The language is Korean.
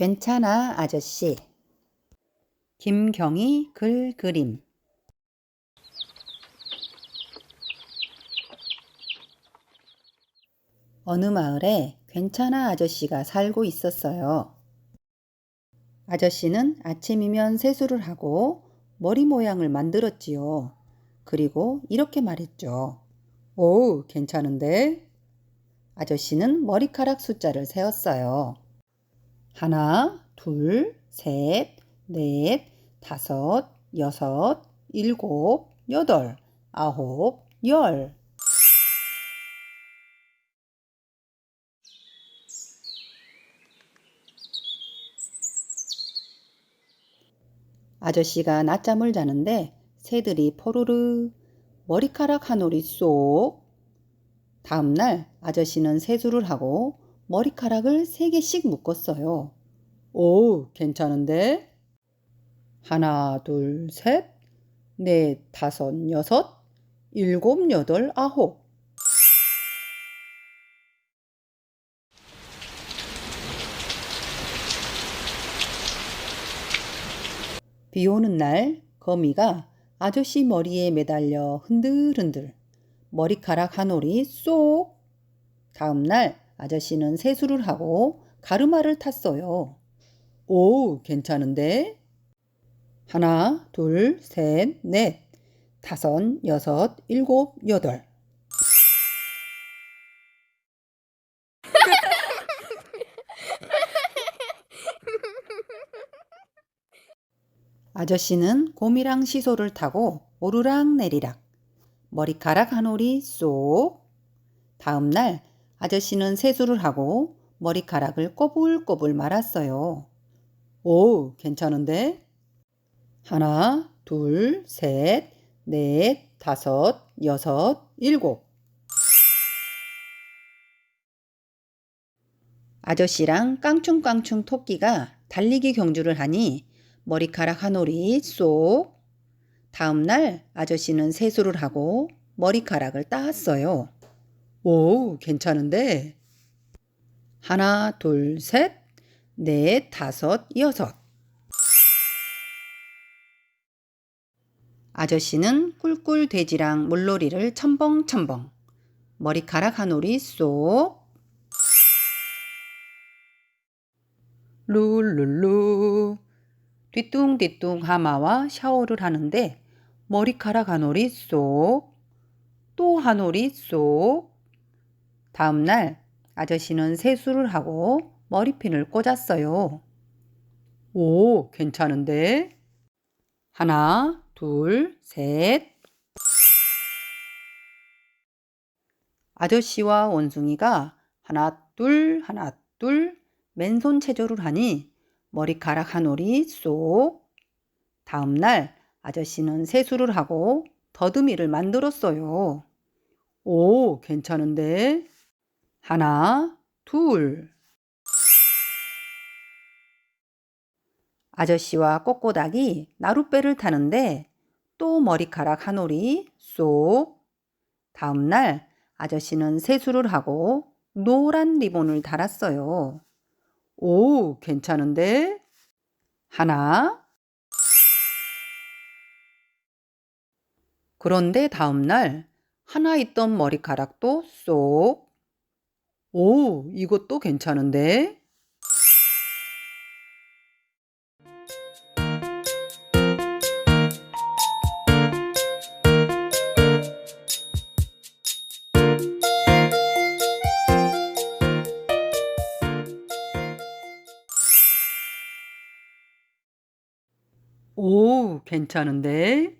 괜찮아, 아저씨. 김경희 글 그림. 어느 마을에 괜찮아 아저씨가 살고 있었어요. 아저씨는 아침이면 세수를 하고 머리 모양을 만들었지요. 그리고 이렇게 말했죠. 오, 괜찮은데? 아저씨는 머리카락 숫자를 세었어요. 하나, 둘, 셋, 넷, 다섯, 여섯, 일곱, 여덟, 아홉, 열. 아저씨가 낮잠을 자는데 새들이 포르르 머리카락 한 올이 쏙. 다음날 아저씨는 세수를 하고 머리카락을 세 개씩 묶었어요. 오, 괜찮은데? 하나, 둘, 셋, 넷, 다섯, 여섯, 일곱, 여덟, 아홉. 비 오는 날 거미가 아저씨 머리에 매달려 흔들흔들 머리카락 한 올이 쏙. 다음 날 아저씨는 세수를 하고 가르마를 탔어요. 오, 괜찮은데? 하나, 둘, 셋, 넷, 다섯, 여섯, 일곱, 여덟. 아저씨는 곰이랑 시소를 타고 오르락 내리락 머리카락 한 올이 쏙. 다음 날 아저씨는 세수를 하고 머리카락을 꼬불꼬불 말았어요. 오, 괜찮은데? 하나, 둘, 셋, 넷, 다섯, 여섯, 일곱. 아저씨랑 깡충깡충 토끼가 달리기 경주를 하니 머리카락 한 올이 쏙. 다음 날 아저씨는 세수를 하고 머리카락을 따았어요. 오, 괜찮은데? 하나, 둘, 셋, 넷, 다섯, 여섯. 아저씨는 꿀꿀 돼지랑 물놀이를 첨벙첨벙. 머리카락 한 올이 쏙. 룰룰루. 뒤뚱뒤뚱 하마와 샤워를 하는데 머리카락 한 올이 쏙. 또 한 올이 쏙. 다음 날 아저씨는 세수를 하고 머리핀을 꽂았어요. 오, 괜찮은데? 하나, 둘, 셋. 아저씨와 원숭이가 하나, 둘, 하나, 둘 맨손 체조를 하니 머리카락 한 올이 쏙. 다음 날 아저씨는 세수를 하고 더듬이를 만들었어요. 오, 괜찮은데? 하나, 둘. 아저씨와 꼬꼬닥이 나룻배를 타는데 또 머리카락 한 올이 쏙. 다음 날 아저씨는 세수를 하고 노란 리본을 달았어요. 오, 괜찮은데? 하나. 그런데 다음 날 하나 있던 머리카락도 쏙. 오, 이것도 괜찮은데? 오, 괜찮은데?